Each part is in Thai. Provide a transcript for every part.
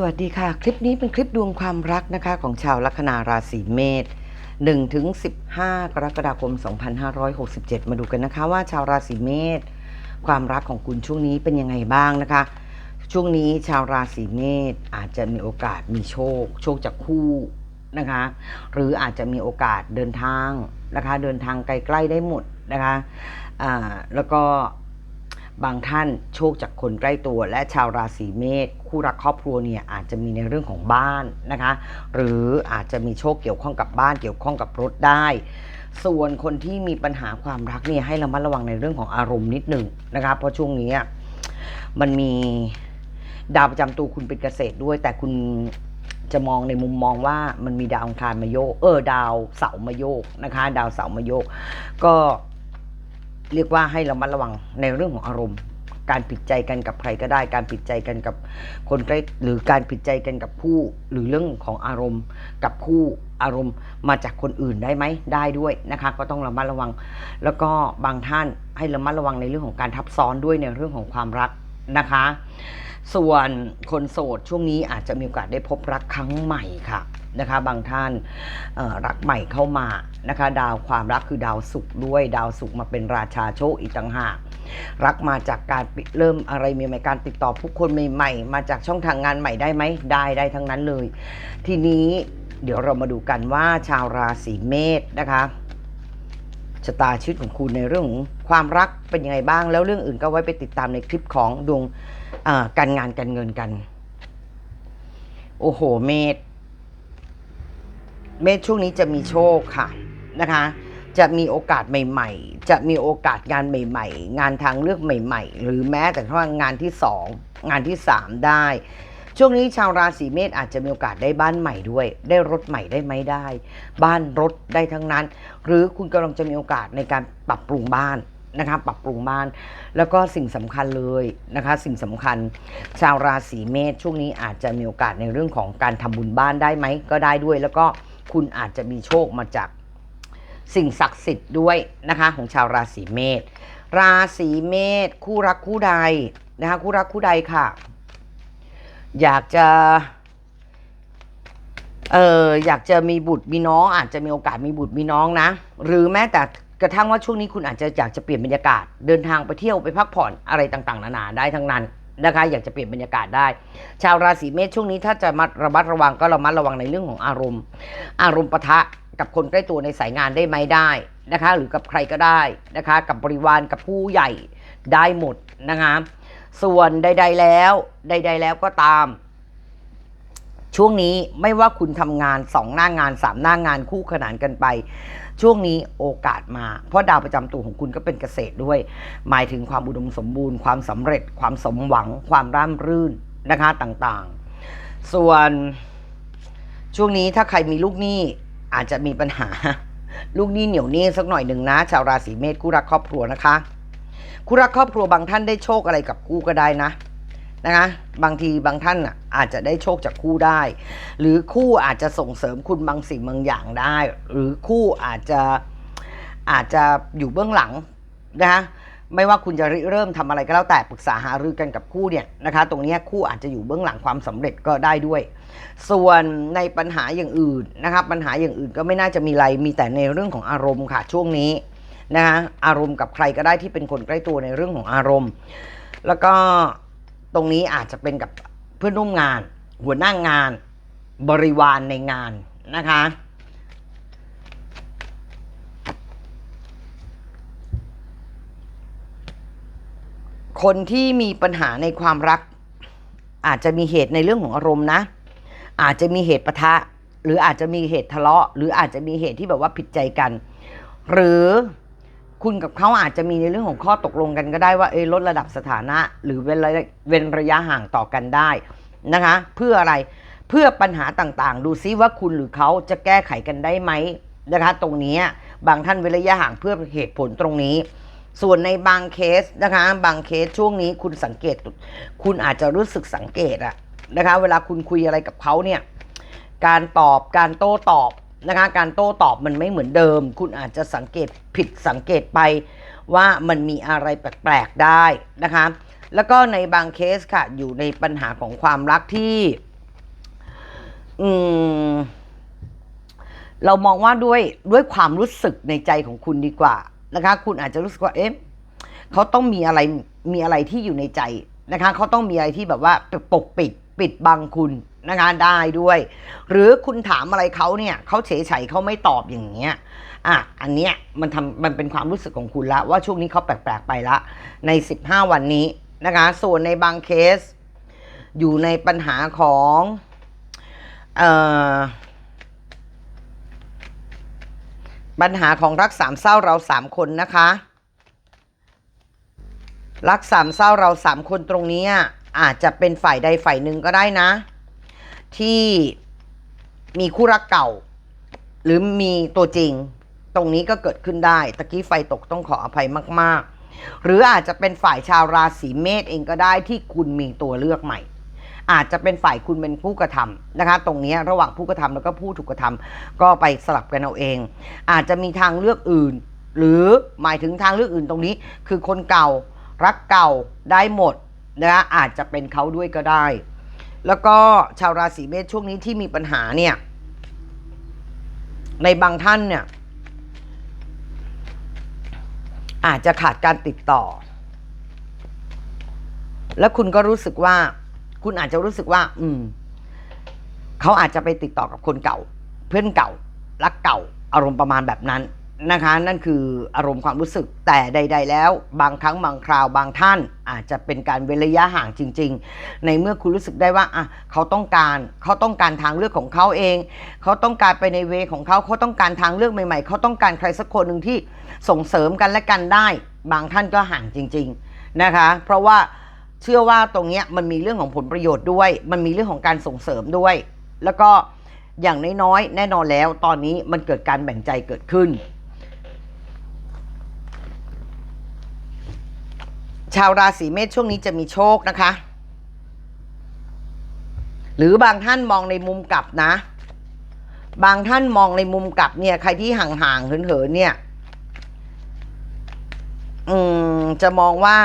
สวัสดีค่ะ คลิปนี้เป็นคลิปดวงความรักนะคะของชาวลัคนาราศีเมษ1ถึง15 กรกฎาคม 2567 มาดูกันนะคะว่าชาวราศีเมษความรักของคุณช่วงนี้เป็นยังไงบ้างนะคะ ช่วงนี้ชาวราศีเมษอาจจะมีโอกาสมีโชค โชคจากคู่นะคะ หรืออาจจะมีโอกาสเดินทางนะคะ เดินทางไกลๆได้หมดนะคะอ่าแล้วก็ บางท่านโชคจากคนใกล้ตัว และชาวราศีเมษคู่รักครอบครัวเนี่ยอาจจะมีในเรื่องของบ้านนะคะ หรืออาจจะมีโชคเกี่ยวข้องกับบ้านเกี่ยวข้องกับรถได้ ส่วนคนที่มีปัญหาความรักเนี่ยให้ระมัดระวังในเรื่องของอารมณ์นิดหนึ่งนะคะเพราะช่วงนี้มันมีดาวประจำตัวคุณเป็นเกษตรด้วย แต่คุณจะมองในมุมมองว่ามันมีดาวอังคารมาโยกเออดาวเสามาโยกนะคะ ดาวเสามาโยก ก็ เรียกว่าให้ระมัดระวังในเรื่องของอารมณ์ การผิดใจกันกับใครก็ได้ การผิดใจกันกับคนใกล้หรือการผิดใจกันกับผู้หรือเรื่องของอารมณ์ กับคู่อารมณ์มาจากคนอื่นได้ไหมได้ด้วยนะคะ ก็ต้องระมัดระวัง แล้วก็บางท่านให้ระมัดระวังในเรื่องของการทับซ้อนด้วยในเรื่องของความรัก นะคะ ส่วนคนโสดช่วงนี้อาจจะมีโอกาสได้พบรักครั้งใหม่ค่ะนะคะบางท่านรักใหม่เข้ามานะคะ ดาวความรักคือดาวศุกร์ด้วย ดาวศุกร์มาเป็นราชาโชคอีกต่างหาก รักมาจากการเริ่มอะไรใหม่การติดต่อผู้คนใหม่ๆ มาจากช่องทางงานใหม่ได้ไหมได้ได้ทั้งนั้นเลย ทีนี้เดี๋ยวเรามาดูกันว่าชาวราศีเมษนะคะชะตาชีวิตของคุณในเรื่องของ ความรักเป็นยังไงบ้าง แล้วเรื่องอื่นก็ไว้ไปติดตามในคลิปของดวงการงานการเงินกัน โอ้โห เมษเมษช่วงนี้จะมีโชคค่ะนะคะ จะมีโอกาสใหม่ ๆ จะมีโอกาสงานใหม่ ๆ งานทางเลือกใหม่ ๆ หรือแม้แต่ว่างานที่สองงานที่สามได้ ช่วงนี้ชาวราศีเมษอาจจะมีโอกาสได้บ้านใหม่ด้วย ได้รถใหม่ได้ไหมได้ บ้านรถได้ทั้งนั้น หรือคุณกำลังจะมีโอกาสในการปรับปรุงบ้าน นะคะปรับปรุงบ้าน แล้วก็สิ่งสำคัญเลยนะคะ สิ่งสำคัญชาวราศีเมษช่วงนี้อาจจะมีโอกาสในเรื่องของการทำบุญบ้านได้ไหมก็ได้ด้วย แล้วก็คุณอาจจะมีโชคมาจากสิ่งศักดิ์สิทธิ์ด้วยนะคะของชาวราศีเมษราศีเมษคู่รักคู่ใดนะคะคู่รักคู่ใดค่ะ อยากจะเอออยากจะมีบุตรมีน้อง อาจจะมีโอกาสมีบุตรมีน้องนะ หรือแม้แต่ กระทั่งว่าช่วงนี้คุณอาจจะอยากจะเปลี่ยนบรรยากาศ เดินทางไปเที่ยวไปพักผ่อนอะไรต่างๆ นานาได้ทั้งนั้นนะคะอยากจะเปลี่ยนบรรยากาศได้ ชาวราศีเมษช่วงนี้ถ้าจะมัดระมัดระวังก็ระมัดระวังในเรื่องของอารมณ์ อารมณ์ปะทะกับคนใกล้ตัวในสายงานได้ไหมได้นะคะ หรือกับใครก็ได้นะคะ กับบริวารกับผู้ใหญ่ได้หมดนะคะส่วนใด ๆแล้ว ใด ๆ แล้วก็ตาม ช่วงนี้ไม่ว่าคุณทำงานสองหน้างานสามหน้างานคู่ขนานกันไป ช่วงนี้โอกาสมา เพราะดาวประจำตัวของคุณก็เป็นเกษตรด้วย หมายถึงความอุดมสมบูรณ์ความสำเร็จ ความสมหวัง ความร่ำรื่นนะคะต่างๆ ส่วนช่วงนี้ถ้าใครมีลูกหนี้อาจจะมีปัญหา ลูกหนี้เหนียวหนี้สักหน่อยหนึ่งนะ ชาวราศีเมษคู่รักครอบครัวนะคะ คู่รักครอบครัวบางท่านได้โชคอะไรกับคู่ก็ได้นะ นะคะบางทีบางท่านอะอาจจะได้โชคจากคู่ได้ หรือคู่อาจจะส่งเสริมคุณบางสิ่งบางอย่างได้ หรือคู่อาจจะอาจจะอยู่เบื้องหลังนะคะไม่ว่าคุณจะริเริ่มทำอะไรก็แล้วแต่ปรึกษาหารือกันกับคู่เนี่ยนะคะตรงนี้คู่อาจจะอยู่เบื้องหลังความสำเร็จก็ได้ด้วย ส่วนในปัญหาอย่างอื่นนะครับปัญหาอย่างอื่นก็ไม่น่าจะมีอะไรมีแต่ในเรื่องของอารมณ์ค่ะช่วงนี้นะคะอารมณ์กับใครก็ได้ที่เป็นคนใกล้ตัวในเรื่องของอารมณ์ แล้วก็ ตรงนี้อาจจะเป็นกับเพื่อนร่วมงาน หัวหน้างงาน บริวารในงานนะคะ คนที่มีปัญหาในความรัก อาจจะมีเหตุในเรื่องของอารมณ์นะ อาจจะมีเหตุปะทะ หรืออาจจะมีเหตุทะเลาะ หรืออาจจะมีเหตุที่แบบว่าผิดใจกัน หรือ คุณกับเขาอาจจะมีในเรื่องของข้อตกลงกันก็ได้ว่าเอ้ยลดระดับสถานะ หรือเว้นระยะเว้นระยะห่างต่อกันได้นะคะ เพื่ออะไรเพื่อปัญหาต่างๆ ดูซิว่าคุณหรือเขาจะแก้ไขกันได้ไหมนะคะ ตรงนี้บางท่านเว้นระยะห่างเพื่อเหตุผลตรงนี้ ส่วนในบางเคสนะคะ บางเคสช่วงนี้คุณสังเกต คุณอาจจะรู้สึกสังเกตอะนะคะ เวลาคุณคุยอะไรกับเขาเนี่ยการตอบการโต้ตอบ นะคะการโต้ตอบมันไม่เหมือนเดิม คุณอาจจะสังเกตผิดสังเกตไปว่ามันมีอะไรแปลกๆได้นะคะแล้วก็ในบางเคสค่ะ อยู่ในปัญหาของความรักที่อืมเรามองว่าด้วยด้วยความรู้สึกในใจของคุณดีกว่านะคะ คุณอาจจะรู้สึกว่าเอ๊ะเขาต้องมีอะไรมีอะไรที่อยู่ในใจนะคะ เขาต้องมีอะไรที่แบบว่าปกปิด ปิดบังคุณนะคะได้ด้วย หรือคุณถามอะไรเขาเนี่ยเขาเฉยเฉยเขาไม่ตอบอย่างเงี้ยอะอันเนี้ยมันทำมันเป็นความรู้สึกของคุณละว่าช่วงนี้เขาแปลกๆไปละ ใน 15 วันนี้นะคะ ส่วนในบางเคส อยู่ในปัญหาของเอ่อปัญหาของรักสามเศร้าเราสามคนนะคะ รักสามเศร้าเราสามคนตรงนี้ อาจจะเป็นฝ่ายใดฝ่ายหนึ่งก็ได้นะ ที่มีคู่รักเก่า หรือมีตัวจริง ตรงนี้ก็เกิดขึ้นได้ ตะกี้ไฟตกต้องขออภัยมาก ๆ หรืออาจจะเป็นฝ่ายชาวราศีเมษเองก็ได้ที่คุณมีตัวเลือกใหม่ อาจจะเป็นฝ่ายคุณเป็นผู้กระทำนะคะ ตรงนี้ระหว่างผู้กระทำแล้วก็ผู้ถูกกระทำก็ไปสลับกันเอาเอง อาจจะมีทางเลือกอื่น หรือหมายถึงทางเลือกอื่นตรงนี้ คือคนเก่ารักเก่าได้หมด นะคะอาจจะเป็นเขาด้วยก็ได้ แล้วก็ชาวราศีเมษช่วงนี้ที่มีปัญหาเนี่ย ในบางท่านเนี่ย อาจจะขาดการติดต่อ แล้วคุณก็รู้สึกว่า คุณอาจจะรู้สึกว่า อืมเขาอาจจะไปติดต่อกับคนเก่า เพื่อนเก่ารักเก่าอารมณ์ประมาณแบบนั้น นะคะนั่นคืออารมณ์ความรู้สึกแต่ใด ๆ แล้ว บางครั้งบางคราวบางท่าน อาจจะเป็นการเว้นระยะห่างจริง ๆ ในเมื่อคุณรู้สึกได้ว่าอะเขาต้องการเขาต้องการทางเลือกของเขาเอง เขาต้องการไปในเวของเขาเขาต้องการทางเลือกใหม่ ๆ เขาต้องการใครสักคนหนึ่งที่ส่งเสริมกันและกันได้ บางท่านก็ห่างจริง ๆนะคะ เพราะว่าเชื่อว่าตรงเนี้ยมันมีเรื่องของผลประโยชน์ด้วย มันมีเรื่องของการส่งเสริมด้วย แล้วก็อย่างน้อยๆแน่นอนแล้ว ตอนนี้มันเกิดการแบ่งใจเกิดขึ้น ชาวราศีเมษช่วงนี้จะมีโชคนะคะ หรือบางท่านมองในมุมกลับนะ บางท่านมองในมุมกลับเนี่ย ใครที่ห่างๆเหินๆเนี่ย อืมจะมองว่า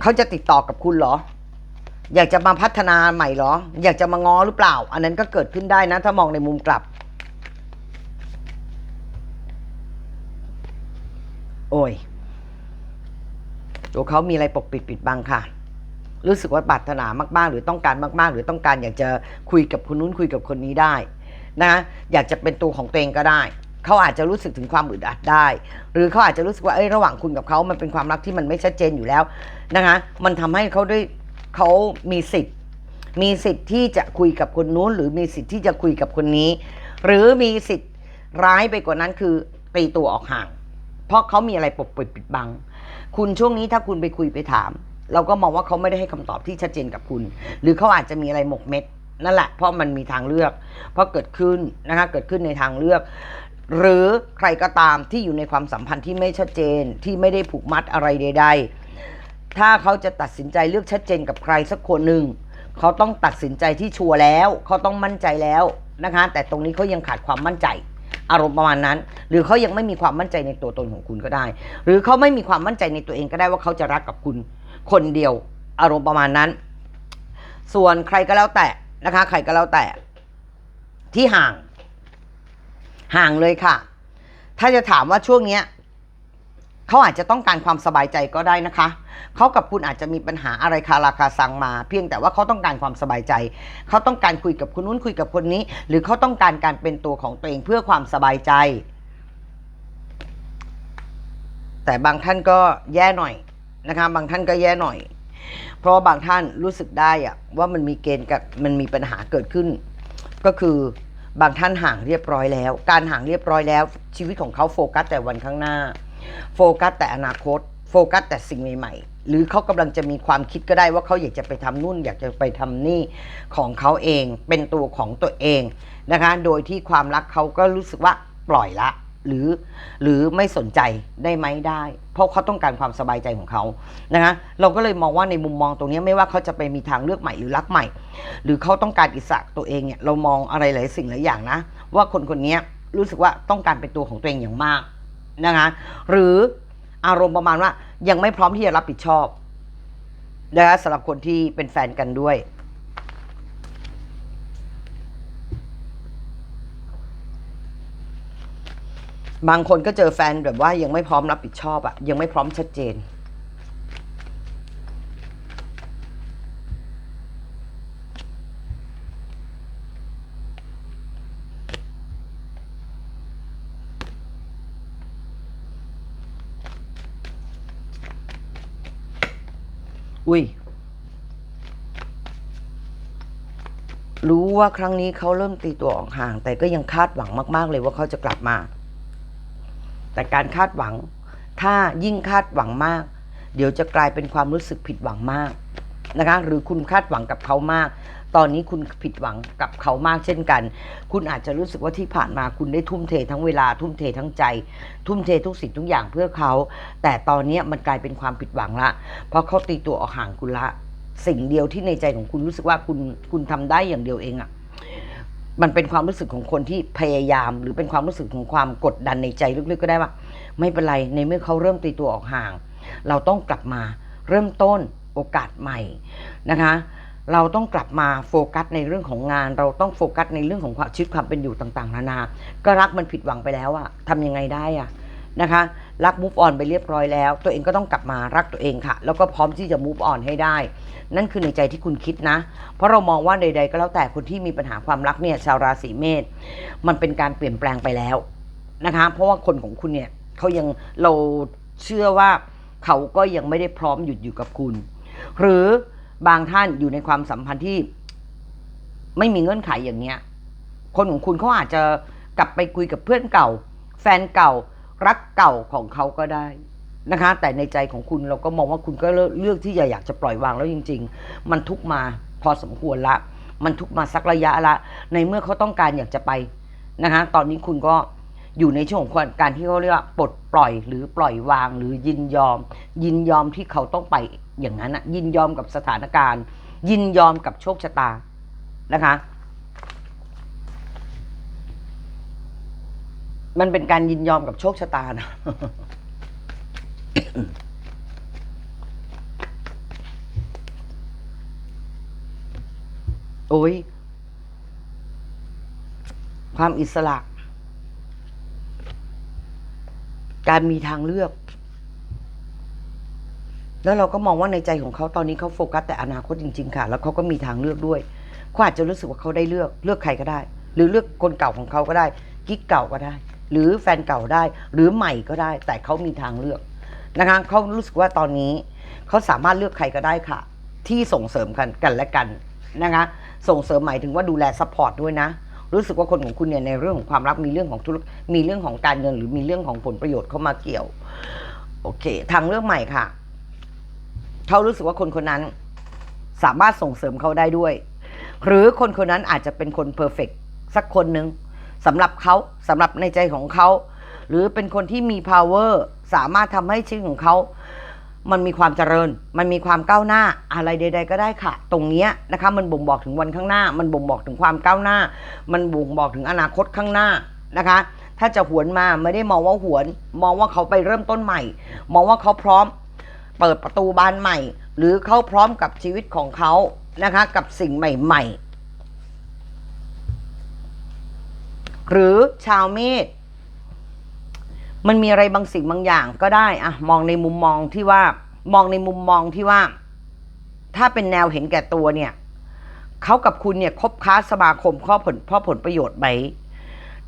เขาจะติดต่อกับคุณเหรอ อยากจะมาพัฒนาใหม่เหรอ อยากจะมาง้อหรือเปล่า อันนั้นก็เกิดขึ้นได้นะ ถ้ามองในมุมกลับ โอ้ย ตัวเขามีอะไรปกปิดปิดบังค่ะ รู้สึกว่าปรารถนามากๆ หรือต้องการมาก ๆ หรือต้องการอยากจะคุยกับคนนู้นคุยกับคนนี้ได้นะอยากจะเป็นตัวของตัวเองก็ได้เขาอาจจะรู้สึกถึงความอึดอัดได้ หรือเขาอาจจะรู้สึกว่าเอ้ยระหว่างคุณกับเขามันเป็นความรักที่มันไม่ชัดเจนอยู่แล้วนะคะมันทำให้เขาได้เขามีสิทธิ์ มีสิทธิ์ที่จะคุยกับคนนู้น หรือมีสิทธิ์ที่จะคุยกับคนนี้ หรือมีสิทธิ์ร้ายไปกว่านั้นคือตีตัวออกห่าง เพราะเขามีอะไรปกปิดปิดบัง คุณช่วงนี้ถ้าคุณไปคุยไปถาม เราก็มองว่าเขาไม่ได้ให้คำตอบที่ชัดเจนกับคุณ หรือเขาอาจจะมีอะไรหมกเม็ดนั่นแหละ เพราะมันมีทางเลือก เพราะเกิดขึ้นนะคะเกิดขึ้นในทางเลือก หรือใครก็ตามที่อยู่ในความสัมพันธ์ที่ไม่ชัดเจนที่ไม่ได้ผูกมัดอะไรใด ๆ ถ้าเขาจะตัดสินใจเลือกชัดเจนกับใครสักคนหนึ่งเขาต้องตัดสินใจที่ชัวร์แล้ว เขาต้องมั่นใจแล้วนะคะ แต่ตรงนี้เขายังขาดความมั่นใจ อารมณ์ประมาณนั้น หรือเขายังไม่มีความมั่นใจในตัวตนของคุณก็ได้ หรือเขาไม่มีความมั่นใจในตัวเองก็ได้ว่าเขาจะรักกับคุณคนเดียวอารมณ์ประมาณนั้น ส่วนใครก็แล้วแต่นะคะ ใครก็แล้วแต่ที่ห่าง ห่างเลยค่ะ ถ้าจะถามว่าช่วงเนี้ย เขาอาจจะต้องการความสบายใจก็ได้นะคะ เขากับคุณอาจจะมีปัญหาอะไรคาราคาซังมา เพียงแต่ว่าเขาต้องการความสบายใจ เขาต้องการคุยกับคนนู้นคุยกับคนนี้ หรือเขาต้องการการเป็นตัวของตัวเองเพื่อความสบายใจ แต่บางท่านก็แย่หน่อยนะคะ บางท่านก็แย่หน่อย เพราะว่าบางท่านรู้สึกได้อะว่ามันมีเกณฑ์กับมันมีปัญหาเกิดขึ้น ก็คือบางท่านห่างเรียบร้อยแล้ว การห่างเรียบร้อยแล้ว ชีวิตของเขาโฟกัสแต่วันข้างหน้า โฟกัสแต่อนาคต โฟกัสแต่สิ่งใหม่ๆ หรือเขากำลังจะมีความคิดก็ได้ว่าเขาอยากจะไปทำนู่น อยากจะไปทำนี่ของเขาเอง เป็นตัวของตัวเองนะคะ โดยที่ความรักเขาก็รู้สึกว่าปล่อยละหรือหรือไม่สนใจได้ไหมได้ เพราะเขาต้องการความสบายใจของเขานะคะเราก็เลยมองว่าในมุมมองตรงนี้ไม่ว่าเขาจะไปมีทางเลือกใหม่หรือรักใหม่ หรือเขาต้องการอิสระตัวเองเนี่ยเรามองอะไรหลายสิ่งหลายอย่างนะ ว่าคนคนนี้รู้สึกว่าต้องการเป็นตัวของตัวเองอย่างมาก นะคะหรืออารมณ์ประมาณว่า ยังไม่พร้อมที่จะรับผิดชอบนะคะสำหรับคนที่เป็นแฟนกันด้วย บางคนก็เจอแฟนแบบว่ายังไม่พร้อมรับผิดชอบอะยังไม่พร้อมชัดเจน อุ้ย รู้ว่าครั้งนี้เขาเริ่มตีตัวออกห่าง แต่ก็ยังคาดหวังมาก ๆ เลยว่าเขาจะกลับมา แต่การคาดหวัง ถ้ายิ่งคาดหวังมาก เดี๋ยวจะกลายเป็นความรู้สึกผิดหวังมาก นะคะ หรือคุณคาดหวังกับเขามาก ตอนนี้คุณผิดหวังกับเขามากเช่นกัน คุณอาจจะรู้สึกว่าที่ผ่านมาคุณได้ทุ่มเททั้งเวลาทุ่มเททั้งใจ ทุ่มเททุกสิ่งทุกอย่างเพื่อเขา แต่ตอนนี้มันกลายเป็นความผิดหวังละ เพราะเขาตีตัวออกห่างคุณละ สิ่งเดียวที่ในใจของคุณรู้สึกว่าคุณคุณทำได้อย่างเดียวเองอะมันเป็นความรู้สึกของคนที่พยายาม หรือเป็นความรู้สึกของความกดดันในใจลึกๆก็ได้ว่า ไม่เป็นไรในเมื่อเขาเริ่มตีตัวออกห่าง เราต้องกลับมาเริ่มต้น โอกาสใหม่นะคะ เราต้องกลับมาโฟกัสในเรื่องของงาน เราต้องโฟกัสในเรื่องของความชีวิตความเป็นอยู่ต่างๆ นานา ก็รักมันผิดหวังไปแล้วอะทำยังไงได้อะนะคะ รัก move on ไปเรียบร้อยแล้ว ตัวเองก็ต้องกลับมารักตัวเองค่ะ แล้วก็พร้อมที่จะ move on ให้ได้ นั่นคือในใจที่คุณคิดนะ เพราะเรามองว่าใด ๆ ก็แล้วแต่คนที่มีปัญหาความรักเนี่ยชาวราศีเมษมันเป็นการเปลี่ยนแปลงไปแล้วนะคะ เพราะว่าคนของคุณเนี่ยเขายังเราเชื่อว่าเขาก็ยังไม่ได้พร้อมหยุดอยู่กับคุณ หรือบางท่านอยู่ในความสัมพันธ์ที่ไม่มีเงื่อนไขอย่างเนี้ย คนของคุณเขาอาจจะกลับไปคุยกับเพื่อนเก่า แฟนเก่า รักเก่าของเขาก็ได้นะคะ แต่ในใจของคุณเราก็มองว่าคุณก็เลือกที่จะอยากจะปล่อยวางแล้วจริง ๆ มันทุกมาพอสมควรละ มันทุกมาสักระยะละ ในเมื่อเขาต้องการอยากจะไปนะคะ ตอนนี้คุณก็ อยู่ในช่วงของการที่เขาเรียกว่าปลดปล่อยหรือปล่อยวางหรือยินยอม ยินยอมที่เขาต้องไปอย่างนั้นนะยินยอมกับสถานการณ์ ยินยอมกับโชคชะตานะคะมันเป็นการยินยอมกับโชคชะตานะ โอ้ย ความอิสระ การมีทางเลือก แล้วเราก็มองว่าในใจของเขาตอนนี้เขาโฟกัสแต่อนาคตจริง ๆ ค่ะ แล้วเขาก็มีทางเลือกด้วยเขาอาจจะรู้สึกว่าเขาได้เลือกเลือกใครก็ได้ หรือเลือกคนเก่าของเขาก็ได้กิ๊กเก่าก็ได้ หรือแฟนเก่าได้ หรือใหม่ก็ได้ แต่เขามีทางเลือกนะคะเขารู้สึกว่าตอนนี้เขาสามารถเลือกใครก็ได้ค่ะ ที่ส่งเสริมกันกันและกันนะคะส่งเสริมหมายถึงว่าดูแลซัพพอร์ตด้วยนะ รู้สึกว่าคนของคุณเนี่ยในเรื่องของความรักมีเรื่องของธุรมีเรื่องของการเงิน หรือมีเรื่องของผลประโยชน์เข้ามาเกี่ยว โอเค ทางเรื่องใหม่ค่ะ เขารู้สึกว่าคนคนนั้นสามารถส่งเสริมเขาได้ด้วย หรือคนคนนั้นอาจจะเป็นคนเพอร์เฟกสักคนหนึ่งสำหรับเขาสำหรับในใจของเขา หรือเป็นคนที่มี power สามารถทำให้ชีวิตของเขา มันมีความเจริญ มันมีความก้าวหน้าอะไรใด ๆ ก็ได้ค่ะ ตรงเนี้ยนะคะมันบ่งบอกถึงวันข้างหน้า มันบ่งบอกถึงความก้าวหน้า มันบ่งบอกถึงอนาคตข้างหน้านะคะ ถ้าจะหวนมาไม่ได้มองว่าหวน มองว่าเขาไปเริ่มต้นใหม่ มองว่าเขาพร้อมเปิดประตูบานใหม่ หรือเขาพร้อมกับชีวิตของเขานะคะ กับสิ่งใหม่ ๆ หรือชาวเมษ มันมีอะไรบางสิ่งบางอย่างก็ได้อะมองในมุมมองที่ว่ามองในมุมมองที่ว่า ถ้าเป็นแนวเห็นแก่ตัวเนี่ยเขากับคุณเนี่ยคบค้าสมาคมข้อผลพราะผลประโยชน์ไหม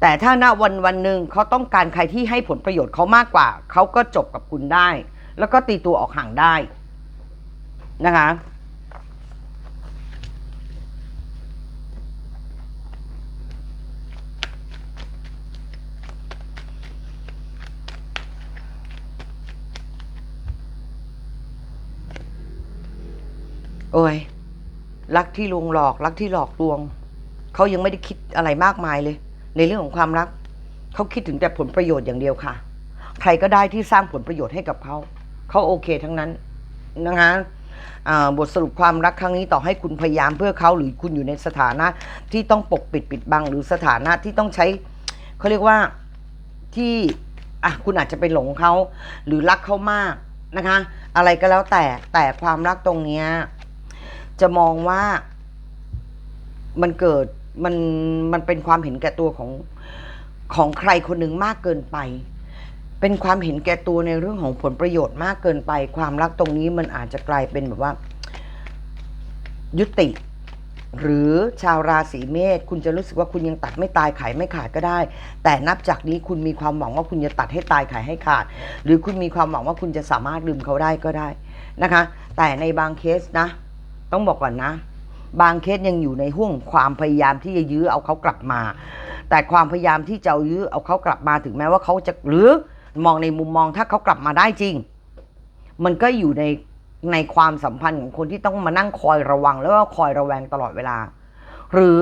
แต่ถ้าณวันวันหนึ่งเขาต้องการใครที่ให้ผลประโยชน์เขามากกว่าเขาก็จบกับคุณได้ แล้วก็ตีตัวออกห่างได้นะคะ โอ้ยรักที่ลวงหลอกรักที่หลอกลวง เขายังไม่ได้คิดอะไรมากมายเลย ในเรื่องของความรัก เขาคิดถึงแต่ผลประโยชน์อย่างเดียวค่ะ ใครก็ได้ที่สร้างผลประโยชน์ให้กับเขาเขาโอเคทั้งนั้นนะคะบทสรุปความรักครั้งนี้ต่อให้คุณพยายามเพื่อเขาหรือคุณอยู่ในสถานะที่ต้องปกปิดปิดบัง หรือสถานะที่ต้องใช้เขาเรียกว่าที่อะคุณอาจจะไปหลงเขาหรือรักเขามากนะคะ อะไรก็แล้วแต่แต่ความรักตรงเนี้ย จะมองว่ามันเกิดมันมันเป็นความเห็นแก่ตัวของของใครคนหนึ่งมากเกินไป เป็นความเห็นแก่ตัวในเรื่องของผลประโยชน์มากเกินไป ความรักตรงนี้มันอาจจะกลายเป็นแบบว่า ยุติ หรือชาวราศีเมษคุณจะรู้สึกว่าคุณยังตัดไม่ตายขายไม่ขาดก็ได้ แต่นับจากนี้คุณมีความหวังว่าคุณจะตัดให้ตายขายให้ขาด หรือคุณมีความหวังว่าคุณจะสามารถลืมเขาได้ก็ได้นะคะ แต่ในบางเคสนะ ต้องบอกก่อนนะ บางเคสยังอยู่ในห่วงความพยายามที่จะยื้อเอาเขากลับมา แต่ความพยายามที่จะเอายื้อเอาเขากลับมาถึงแม้ว่าเขาจะหรือมองในมุมมองถ้าเขากลับมาได้จริง มันก็อยู่ในในความสัมพันธ์ของคนที่ต้องมานั่งคอยระวัง แล้วก็คอยระแวงตลอดเวลา หรือ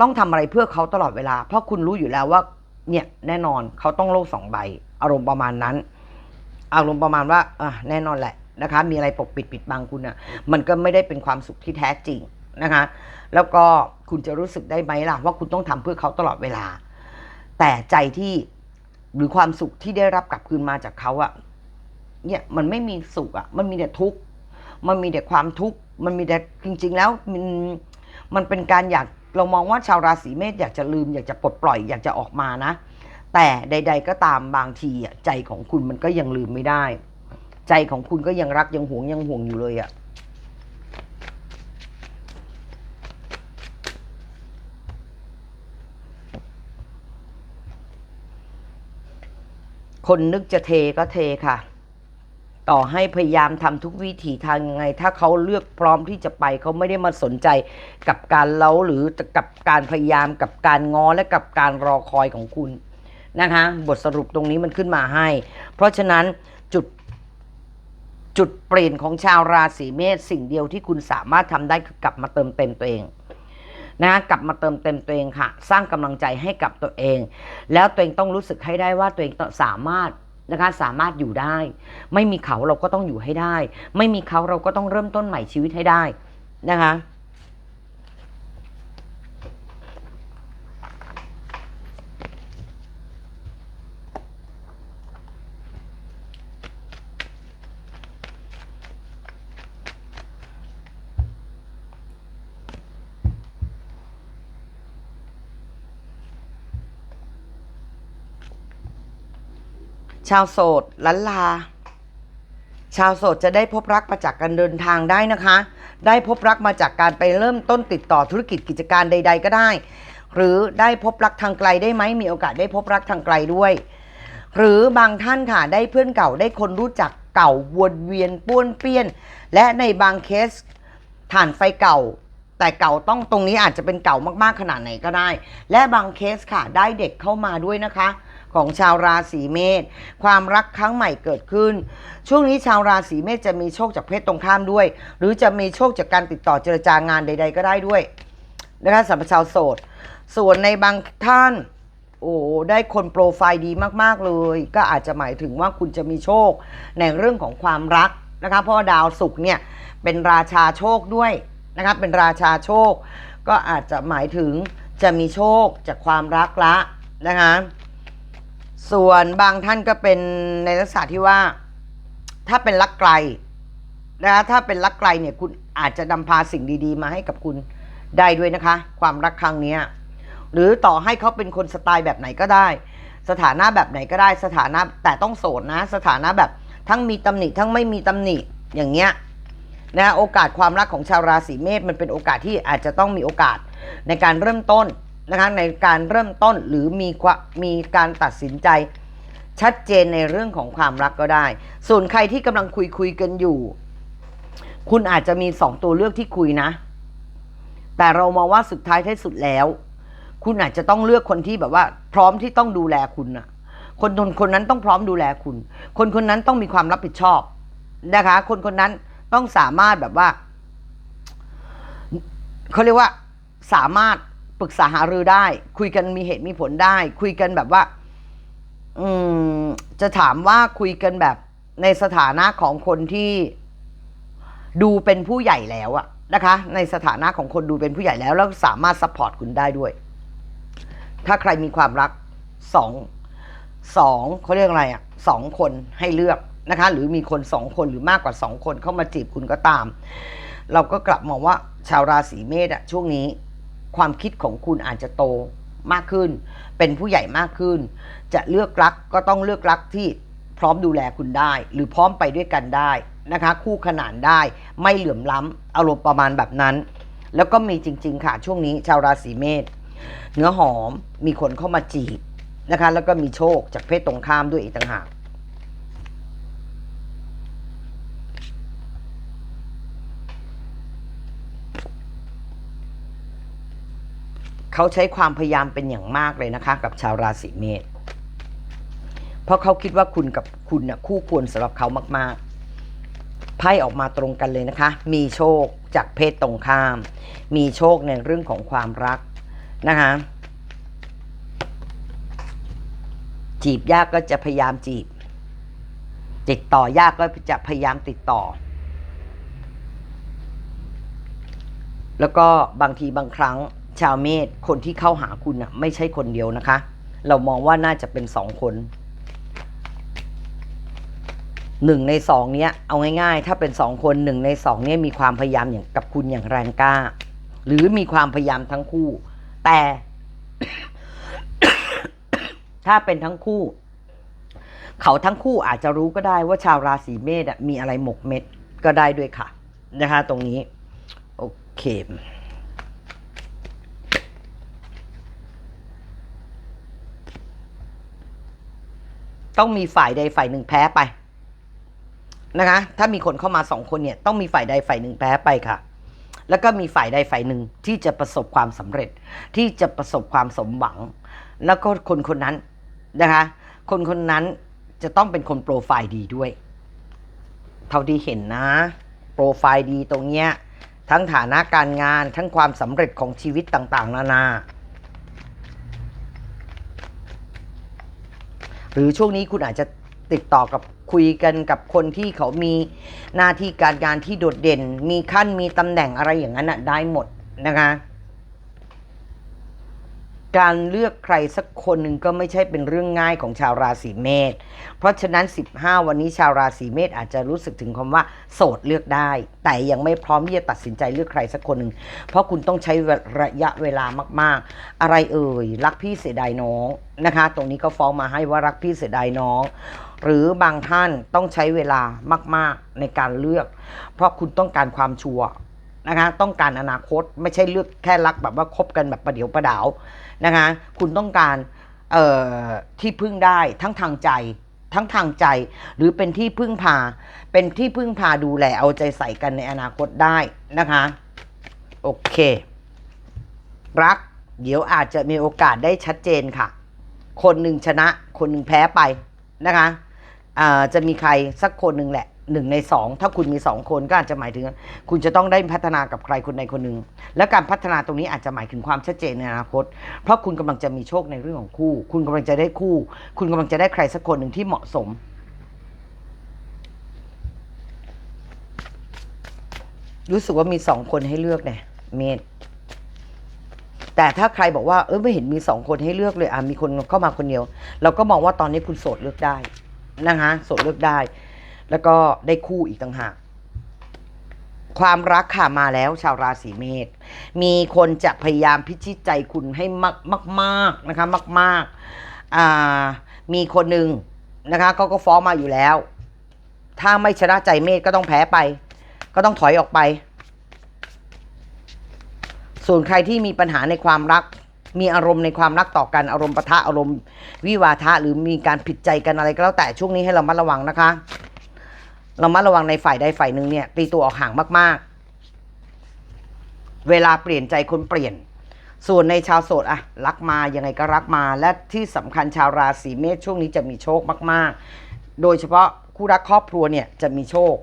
ต้องทำอะไรเพื่อเขาตลอดเวลา เพราะคุณรู้อยู่แล้วว่า เนี่ยแน่นอนเขาต้องโลกสองใบ อารมณ์ประมาณนั้น อารมณ์ประมาณว่าอะแน่นอนแหละ นะคะ มีอะไรปกปิดปิดบังคุณอะ่ะ มันก็ไม่ได้เป็นความสุขที่แท้จริงนะคะ แล้วก็คุณจะรู้สึกได้ไหมล่ะ ว่าคุณต้องทำเพื่อเขาตลอดเวลา แต่ใจที่หรือความสุขที่ได้รับกลับคืนมาจากเขาอะเนี่ยมันไม่มีสุขอะมันมีแต่ทุกข์ มันมีแต่ความทุกข์ มันมีแต่จริง ๆ แล้วมันมันเป็นการอยากเรามองว่าชาวราศีเมษอยากจะลืมอยากจะปลดปล่อยอยากจะออกมานะ แต่ใด ๆ ก็ตามบางทีอะใจของคุณมันก็ยังลืมไม่ได้ ใจของคุณก็ยังรักยังหวงยังห่วงอยู่เลยอะคนนึกจะเทก็เทค่ะ ต่อให้พยายามทำทุกวิถีทางยังไง ถ้าเขาเลือกพร้อมที่จะไปเขาไม่ได้มาสนใจกับการเล้าหรือกับการพยายามกับการง้อและกับการรอคอยของคุณนะคะ บทสรุปตรงนี้มันขึ้นมาให้ เพราะฉะนั้นจุด จุดเปลี่ยนของชาวราศีเมษสิ่งเดียวที่คุณสามารถทำได้คือกลับมาเติมเต็มตัวเองนะกลับมาเติมเต็มตัวเองค่ะ สร้างกำลังใจให้กับตัวเอง แล้วตัวเองต้องรู้สึกให้ได้ว่าตัวเองสามารถนะคะสามารถอยู่ได้ ไม่มีเขาเราก็ต้องอยู่ให้ได้ ไม่มีเขาเราก็ต้องเริ่มต้นใหม่ชีวิตให้ได้นะคะ ชาวโสดลันลา ชาวโสดจะได้พบรักมาจากการเดินทางได้นะคะ ได้พบรักมาจากการไปเริ่มต้นติดต่อธุรกิจกิจการใด ๆ ก็ได้ หรือได้พบรักทางไกลได้ไหมมีโอกาสได้พบรักทางไกลด้วย หรือบางท่านค่ะได้เพื่อนเก่าได้คนรู้จักเก่าวนเวียนป้วนเปี้ยน และในบางเคสฐานไฟเก่า แต่เก่าต้องตรงนี้อาจจะเป็นเก่ามากๆขนาดไหนก็ได้ และบางเคสค่ะได้เด็กเข้ามาด้วยนะคะ ของชาวราศีเมษความรักครั้งใหม่เกิดขึ้น ช่วงนี้ชาวราศีเมษจะมีโชคจากเพศตรงข้ามด้วย หรือจะมีโชคจากการติดต่อเจรจางานใด ๆ ก็ได้ด้วยนะคะสำหรับชาวโสด ส่วนในบางท่านโอ้ได้คนโปรไฟล์ดีมากๆเลย ก็อาจจะหมายถึงว่าคุณจะมีโชคในเรื่องของความรักนะคะเพราะดาวศุกร์เนี่ยเป็นราชาโชคด้วยนะคะเป็นราชาโชค ก็อาจจะหมายถึงจะมีโชคจากความรักละนะคะ ส่วนบางท่านก็เป็นในลักษณะที่ว่า ถ้าเป็นรักไกลนะคะถ้าเป็นรักไกลเนี่ยคุณอาจจะนำพาสิ่งดี ๆ มาให้กับคุณได้ด้วยนะคะ ความรักครั้งนี้หรือต่อให้เขาเป็นคนสไตล์แบบไหนก็ได้ สถานะแบบไหนก็ได้สถานะแต่ต้องโสดนะ สถานะแบบทั้งมีตำหนิทั้งไม่มีตำหนิอย่างเงี้ยนะโอกาสความรักของชาวราศีเมษมันเป็นโอกาสที่อาจจะต้องมีโอกาสในการเริ่มต้น นะคะในการเริ่มต้นหรือมีมีการตัดสินใจ ชัดเจนในเรื่องของความรักก็ได้ ส่วนใครที่กำลังคุยคุยกันอยู่ คุณอาจจะมีสองตัวเลือกที่คุยนะ แต่เรามองว่าสุดท้ายที่สุดแล้ว คุณอาจจะต้องเลือกคนที่แบบว่า พร้อมที่ต้องดูแลคุณอะคนคนคนนั้นต้องพร้อมดูแลคุณ คนคนนั้นต้องมีความรับผิดชอบนะคะ คนคนนั้นต้องสามารถแบบว่าเขาเรียกว่าสามารถ ปรึกษาหารือได้ คุยกันมีเหตุมีผลได้ คุยกันแบบว่า อืม จะถามว่าคุยกันแบบในสถานะของคนที่ดูเป็นผู้ใหญ่แล้วอะนะคะ ในสถานะของคนดูเป็นผู้ใหญ่แล้วแล้วสามารถซัพพอร์ตคุณได้ด้วย ถ้าใครมีความรักสองสองเขาเรียกอะไรอะสองคนให้เลือกนะคะ หรือมีคนสองคนหรือมากกว่าสองคนเข้ามาจีบคุณก็ตาม เราก็กลับมองว่าชาวราศีเมษอะช่วงนี้ ความคิดของคุณอาจจะโตมากขึ้น เป็นผู้ใหญ่มากขึ้น จะเลือกรักก็ต้องเลือกรักที่พร้อมดูแลคุณได้ หรือพร้อมไปด้วยกันได้นะคะ คู่ขนานได้ไม่เหลื่อมล้ำอารมณ์ประมาณแบบนั้น แล้วก็มีจริง ๆ ค่ะช่วงนี้ชาวราศีเมษเนื้อหอมมีคนเข้ามาจีบนะคะ แล้วก็มีโชคจากเพศตรงข้ามด้วยอีกต่างหาก เขาใช้ความพยายามเป็นอย่างมากเลยนะคะ กับชาวราศีเมษเพราะเขาคิดว่าคุณกับคุณน่ะคู่ควรสำหรับเขามาก ๆ ไพ่ออกมาตรงกันเลยนะคะ มีโชคจากเพศตรงข้าม มีโชคในเรื่องของความรักนะคะจีบยากก็จะพยายามจีบ ติดต่อยากก็จะพยายามติดต่อ แล้วก็บางทีบางครั้ง ชาวเมษคนที่เข้าหาคุณนะไม่ใช่คนเดียวนะคะ เรามองว่าน่าจะเป็นสองคนหนึ่งในสองเนี้ยเอาง่ายๆ ถ้าเป็นสองคนหนึ่งในสองเนี้ยมีความพยายามอย่างกับคุณอย่างแรงกล้า หรือมีความพยายามทั้งคู่ แต่ ถ้าเป็นทั้งคู่ เขาทั้งคู่อาจจะรู้ก็ได้ว่าชาวราศีเมษมีอะไรหมกเม็ดก็ได้ด้วยค่ะ นะคะ ตรงนี้ โอเค ต้องมีฝ่ายใดฝ่ายหนึ่งแพ้ไปนะคะ ถ้ามีคนเข้ามาสองคนเนี่ยต้องมีฝ่ายใดฝ่ายหนึ่งแพ้ไปค่ะ แล้วก็มีฝ่ายใดฝ่ายหนึ่งที่จะประสบความสำเร็จ ที่จะประสบความสมหวัง แล้วก็คนคนนั้นนะคะ คนคนนั้นจะต้องเป็นคนโปรไฟล์ดีด้วย เท่าที่เห็นนะ โปรไฟล์ดีตรงเนี้ยทั้งฐานะการงานทั้งความสำเร็จของชีวิตต่าง ๆ นานา หรือช่วงนี้คุณอาจจะติดต่อกับคุยกันกับคนที่เขามีหน้าที่การงานที่โดดเด่น มีขั้นมีตำแหน่งอะไรอย่างนั้นอะได้หมดนะคะ การเลือกใครสักคนหนึ่งก็ไม่ใช่เป็นเรื่องง่ายของชาวราศีเมษ เพราะฉะนั้น 15 วันนี้ชาวราศีเมษอาจจะรู้สึกถึงคำว่า โสดเลือกได้ แต่ยังไม่พร้อมที่จะตัดสินใจเลือกใครสักคนหนึ่ง เพราะคุณต้องใช้ระยะเวลามาก ๆ อะไรเอ่ย รักพี่เสียดายน้องนะคะ ตรงนี้ก็ฟ้องมาให้ว่ารักพี่เสียดายน้อง หรือบางท่านต้องใช้เวลามาก ๆ ในการเลือก เพราะคุณต้องการความชัวร์นะคะ ต้องการอนาคตไม่ใช่เลือกแค่รักแบบว่าคบกันแบบประเดี๋ยวประดาว นะคะคุณต้องการที่พึ่งได้ทั้งทางใจ ทั้งทางใจ หรือเป็นที่พึ่งพา เป็นที่พึ่งพาดูแลเอาใจใส่กันในอนาคตได้นะคะโอเค รัก เดี๋ยวอาจจะมีโอกาสได้ชัดเจนค่ะ คนหนึ่งชนะ คนหนึ่งแพ้ไปนะคะอ่าจะมีใครสักคนหนึ่งแหละ หนึ่งในสองถ้าคุณมีสองคนก็อาจจะหมายถึง คุณจะต้องได้พัฒนากับใครคนใดคนหนึ่งและการพัฒนาตรงนี้อาจจะหมายถึงความชัดเจนในอนาคต เพราะคุณกำลังจะมีโชคในเรื่องของคู่ คุณกำลังจะได้คู่ คุณกำลังจะได้ใครสักคนหนึ่งที่เหมาะสม รู้สึกว่ามีสองคนให้เลือกเนี่ยเมธแต่ถ้าใครบอกว่าเออไม่เห็นมีสองคนให้เลือกเลยอะมีคนเข้ามาคนเดียว เราก็มองว่าตอนนี้คุณโสดเลือกได้นะคะโสดเลือกได้ แล้วก็ได้คู่อีกต่างหาก ความรักค่ะมาแล้วชาวราศีเมษ มีคนจะพยายามพิชิตใจคุณให้มากมากมากนะคะมากมากมีคนหนึ่งนะคะเขาก็ฟ้องมาอยู่แล้ว ถ้าไม่ชนะใจเมษก็ต้องแพ้ไป ก็ต้องถอยออกไป ส่วนใครที่มีปัญหาในความรักมีอารมณ์ในความรักต่อกันอารมณ์ปะทะอารมณ์วิวาทะ หรือมีการผิดใจกันอะไรก็แล้วแต่ช่วงนี้ให้เรามัดระวังนะคะ เรามัดระวังในฝ่ายใดฝ่ายหนึ่งเนี่ยตีตัวออกห่างมาก ๆ เวลาเปลี่ยนใจคนเปลี่ยน ส่วนในชาวโสดอะรักมายังไงก็รักมา และที่สำคัญชาวราศีเมษช่วงนี้จะมีโชคมาก ๆ โดยเฉพาะคู่รักครอบครัวเนี่ยจะมีโชค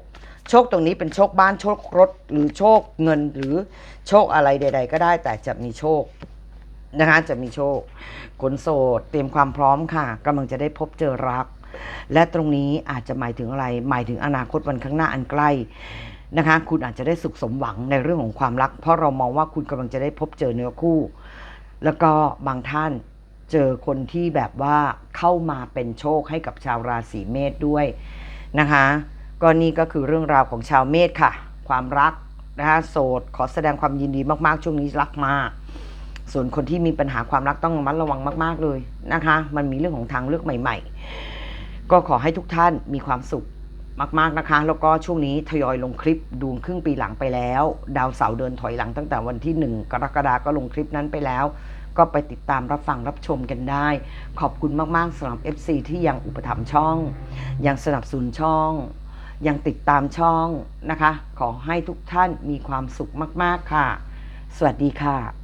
โชคตรงนี้เป็นโชคบ้านโชครถ หรือโชคเงินหรือโชคอะไรใด ๆ ก็ได้ แต่จะมีโชคนะคะจะมีโชคคนโสดเตรียมความพร้อมค่ะกำลังจะได้พบเจอรัก และตรงนี้อาจจะหมายถึงอะไร หมายถึงอนาคตวันข้างหน้าอันใกล้นะคะ คุณอาจจะได้สุขสมหวังในเรื่องของความรัก เพราะเรามองว่าคุณกำลังจะได้พบเจอเนื้อคู่ แล้วก็บางท่านเจอคนที่แบบว่าเข้ามาเป็นโชคให้กับชาวราศีเมษด้วยนะคะ ก็นี่ก็คือเรื่องราวของชาวเมษค่ะ ความรักนะคะโสดขอแสดงความยินดีมากๆ ช่วงนี้รักมาก ส่วนคนที่มีปัญหาความรักต้องระมัดระวังมาก ๆเลยนะคะ มันมีเรื่องของทางเลือกใหม่ ๆ ก็ขอให้ทุกท่านมีความสุขมากๆนะคะ แล้วก็ช่วงนี้ทยอยลงคลิปดวงครึ่งปีหลังไปแล้ว ดาวเสาร์เดินถอยหลังตั้งแต่วันที่ 1 กรกฎาก็ลงคลิปนั้นไปแล้ว ก็ไปติดตามรับฟังรับชมกันได้ ขอบคุณมากๆสำหรับ FC ที่ยังอุปถัมภ์ช่อง ยังสนับสนุนช่อง ยังติดตามช่องนะคะ ขอให้ทุกท่านมีความสุขมาก ๆค่ะ สวัสดีค่ะ